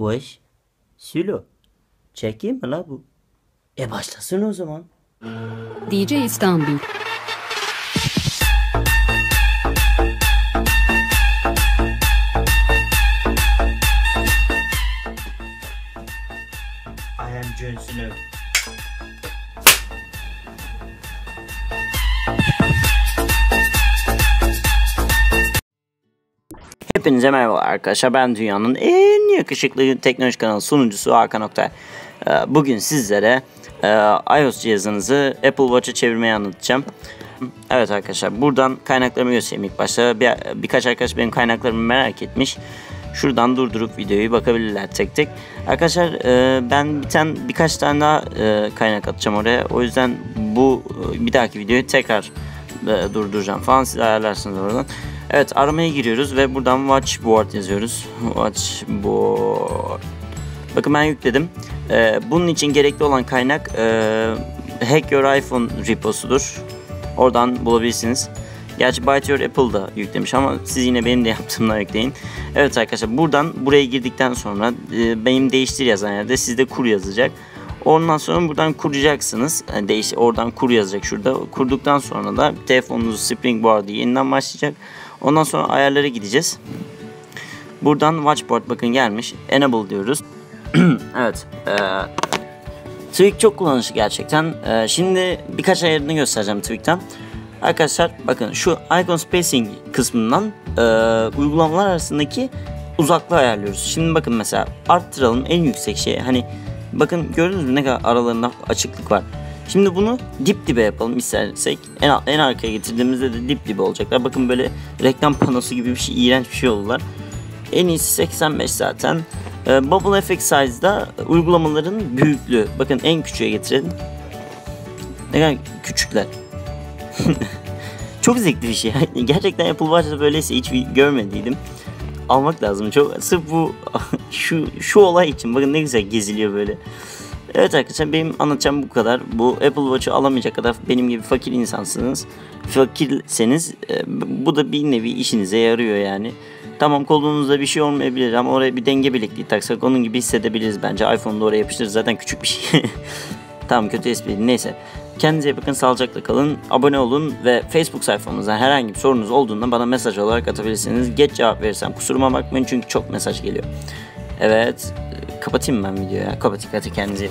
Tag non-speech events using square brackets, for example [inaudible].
Uş. Sülo. Çekeyim mi la bu? E başlasın o zaman. DJ İstanbul. I am Jon Snow. Hepinize merhaba arkadaşlar. Ben dünyanın en yakışıklı teknoloji kanalı sunucusu Hakan Oktay. Ee, Bugün sizlere e, iOS cihazınızı Apple Watch'a çevirmeyi anlatacağım. Evet arkadaşlar buradan kaynaklarımı göstereyim ilk başta. Bir, birkaç arkadaş benim kaynaklarımı merak etmiş. Şuradan durdurup videoyu bakabilirler tek tek. Arkadaşlar e, ben bir tane birkaç tane daha e, kaynak atacağım oraya. O yüzden bu bir dahaki videoyu tekrar durduracağım falan siz ayarlarsınız oradan. Evet aramaya giriyoruz ve buradan Watchboard yazıyoruz. Watchboard. Bakın ben yükledim. E, bunun için gerekli olan kaynak e, Hack Your iPhone reposudur. Oradan bulabilirsiniz. Gerçi Byte Your Apple'da yüklemiş ama siz yine benim de yaptığımdan yükleyin. Evet arkadaşlar buradan buraya girdikten sonra e, benim değiştir yazan yerde sizde kur yazacak. Ondan sonra buradan kuracaksınız. Yani değiş, oradan kur yazacak şurada. Kurduktan sonra da telefonunuz Springboard'ı yeniden başlayacak. Ondan sonra ayarlara gideceğiz. Buradan Watchboard bakın gelmiş. Enable diyoruz. [clears throat] evet. E, Tweak çok kullanışlı gerçekten. E, şimdi birkaç ayarını göstereceğim Tweak'ten. Arkadaşlar bakın şu icon spacing kısmından e, uygulamalar arasındaki uzaklığı ayarlıyoruz. Şimdi bakın mesela arttıralım en yüksek şey. Hani bakın gördünüz mü ne kadar aralarında açıklık var. Şimdi bunu dip dibe yapalım istersek. En, en arkaya getirdiğimizde de dip dibe olacaklar. Bakın böyle reklam panosu gibi bir şey iğrenç bir şey oldular. En iyisi 85 zaten. E, Bubble Effect Size'da uygulamaların büyüklüğü. Bakın en küçüğe getirelim. Ne kadar küçükler. [laughs] Çok zevkli bir şey. [laughs] Gerçekten Apple Watch'ta böyleyse hiç görmediydim. Almak lazım. Çok sırf bu [laughs] şu şu olay için bakın ne güzel geziliyor böyle. Evet arkadaşlar benim anlatacağım bu kadar. Bu Apple Watch'u alamayacak kadar benim gibi fakir insansınız. Fakirseniz e, bu da bir nevi işinize yarıyor yani. Tamam kolunuzda bir şey olmayabilir ama oraya bir denge bilekliği taksak onun gibi hissedebiliriz bence. iPhone'da oraya yapıştırır zaten küçük bir şey. [laughs] tamam kötü espri neyse. Kendinize bakın, sağlıcakla kalın, abone olun ve Facebook sayfamızdan herhangi bir sorunuz olduğunda bana mesaj olarak atabilirsiniz. Geç cevap verirsem kusuruma bakmayın çünkü çok mesaj geliyor. Evet, kapatayım ben videoyu ya. Kapatayım hadi kendinize.